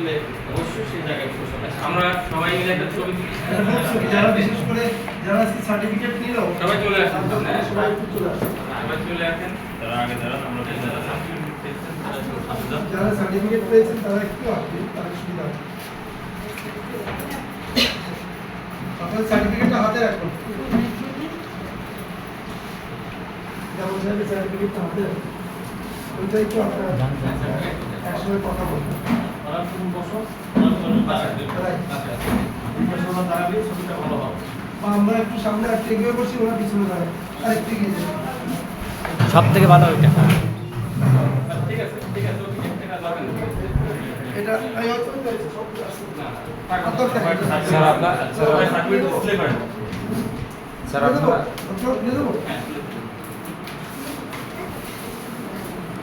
অবশ্যই সেই জায়গায় প্রশ্ন আমরা সবাই মিলে একটা ছবি যারা বিশেষ করে যারা সার্টিফিকেট নিল সবাই চলে আসেন হ্যাঁ, সবাই চলে আসুন। সবাই চলে আসেন। তারা আগে দাঁড়ান আমরা যারা সার্টিফিকেট পেয়েছেন তারা যারা সার্টিফিকেট পেয়েছেন তারা একটু আসবে তাদের সুবিধা হবে। আপনার সার্টিফিকেটটা হাতে রাখুন। সার্টিফিকেটটা হাতে রাখুন। ওইটা একটু আপনারা একসঙ্গে কথা বলবেন। তারা তুমি বসো তারা তোমার পাশে আসবে। পাশে আসবে। পাশে ওরা দাঁড়ালে ছবিটা ভালো হবে আমরা একটু সামনে আর এগিয়ে বসি ওরা পিছনে দাঁড়ায় আর একটু এগিয়ে সব থেকে ভালো ওইটা ঠিক আছে ঠিক আছে। এটা। স্যার আপনার স্যার? আপনারা দিয়ে দেবো? হ্যাঁ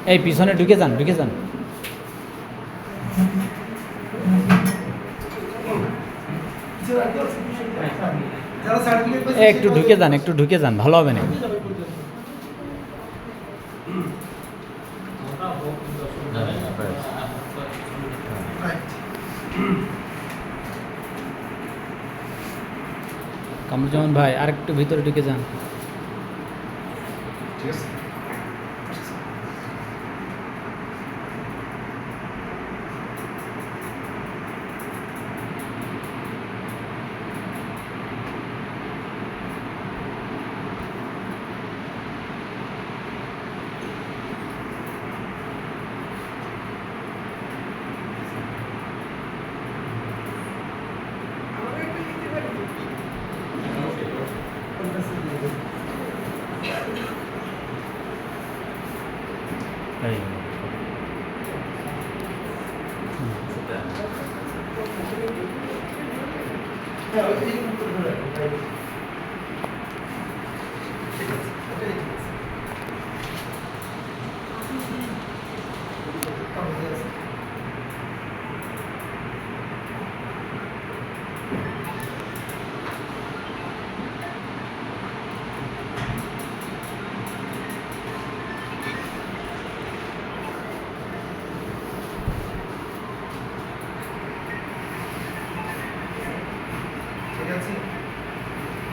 এই পিছনে ঢুকে যান ঢুকে যান পিছনে আর কেউ আছে? যারা সার্টিফিকেট এ, একটু ঢুকে যান, একটু ঢুকে যান, ভালো হবে না। কামরুজ্জামান ভাই আর একটু ভিতরে ঢুকে যান। ঠিক আছে। এই। হ্যাঁ, ওই এই উপরে ধরে রাখুন, তাই। ঠিক আছে, ওটাই ঠিক আছে। তাহলে ঠিক আছে। ঠিক আছে